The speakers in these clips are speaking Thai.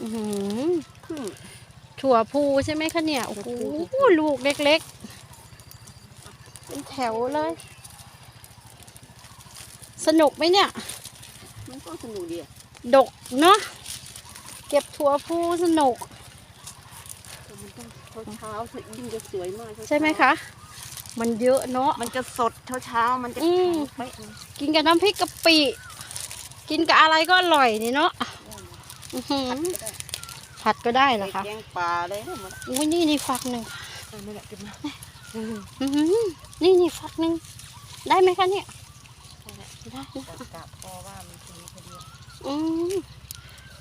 อื้อหือพึ่งถั่วพูใช่ไหมคะเนี่ย โอ้โหลูกเล็กๆ เป็นแถวเลย สนุกไหมเนี่ย มันก็สนุกดีอะดกเนาะเก็บถั่วพูสนุก แต่มันต้องเช้าเช้าๆยิ่งจะสวยมากเช้าๆใช่ไหมคะ มันเยอะเนาะ มันจะสดเช้าเช้าๆมันจะอืม แข็งเป๊ะเลยกินกับน้ำพริกกะปิ กินกับอะไรก็อร่อยนี่เนาะ อื้อหือผัดก็ได้เหรอคะ แกงปลาเลยได้หมดอุ้ยนี่นี่ฝักหนึ่งอันนี้แหละกินมาอื้อหือนี่นี่ฝักหนึ่งได้ไหมคะเนี่ย ได้นะกะพอว่ามันพอดีพอดีอืม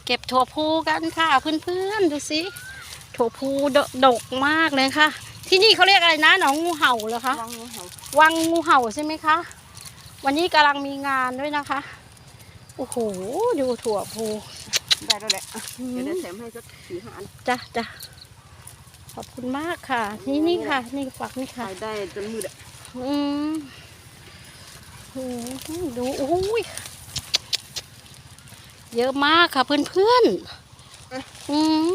เก็บถั่วพูกันค่ะเพื่อนๆดูสิถั่วพูดดกมากเลยค่ะ ที่นี่เขาเรียกอะไรนะหนองงูเห่าเหรอคะวางงูเห่าวังงูเห่าใช่ไหมคะวันนี้กำลังมีงานด้วยนะคะโอ้โหดูถั่วพู ได้แล้วแหละอะเดี๋ยวเดี๋ยวแถมให้สักสี่ห้าอันจ้ะจ้ะขอบคุณมากค่ะ นี่นี่ค่ะ นี่ฝักนี่ค่ะ ขายได้จนมืดอะอืมโอ้โหดูโอ้ยเยอะมากค่ะเพื่อนๆอืม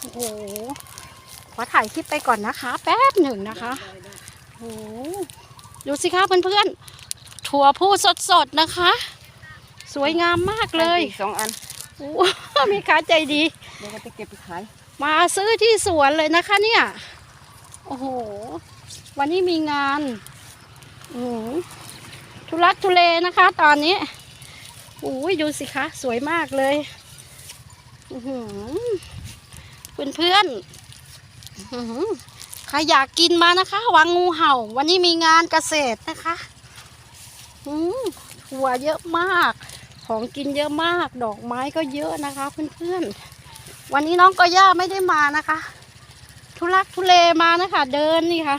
โอ้โหขอถ่ายคลิปไปก่อนนะคะ แป๊บหนึ่งนะคะได้ได้โอ้โหดูสิคะเพื่อนๆถั่วพูสดๆนะคะ สวยงามมากเลยได้อีกสองอันโอ้โหมีค้าใจดีเดี๋ยวก็จะเก็บไปขาย มาซื้อที่สวนเลยนะคะเนี่ย โอ้โห วันนี้มีงานอือทุลักทุเลนะคะ ตอนนี้อุ้ยดูสิคะ สวยมากเลยอื้อหือเพื่อนๆอื้อหือใครอยากกินมานะคะ วังงูเห่า วันนี้มีงานเกษตรนะคะอืมถั่วเยอะมาก ของกินเยอะมาก ดอกไม้ก็เยอะนะคะ เพื่อนๆ วันนี้น้องกอย่าไม่ได้มานะคะ ทุลักทุเลมานะคะ เดินนี่ค่ะ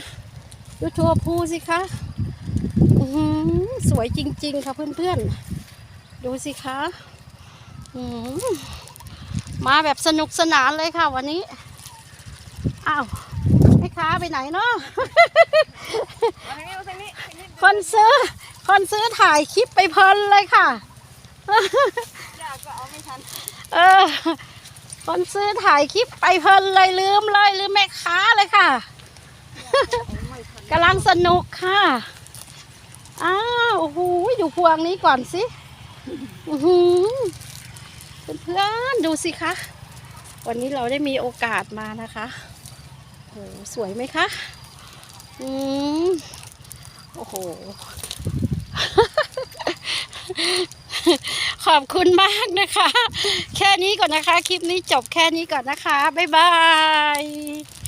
ดูทัวภูสิคะอื้อหือสวยจริง ๆ ค่ะเพื่อนๆ ดูสิคะอื้อหือมาแบบสนุกสนานเลยค่ะ วันนี้ อ้าวแม่ค้าไปไหนเนาะเอาทางนี้เอาทางนี้ทางนี้คนซื้อ คนซื้อถ่ายคลิปไปเพลินเลยค่ะยากก็ เอาไม่ทันเออ คนซื้อถ่ายคลิปไปเพลินเลยลืมเลยลืมแม่ค้าเลยค่ะเอาไม่ทันกำลังสนุกค่ะ อ้าวโอ้โหดูพวงนี้ก่อนสิอือหือเพื่อนๆดูสิคะ วันนี้เราได้มีโอกาสมานะคะโอ้โหสวยไหมคะ อืม โอ้โห ขอบคุณมากนะคะ แค่นี้ก่อนนะคะ คลิปนี้จบแค่นี้ก่อนนะคะ บ๊ายบาย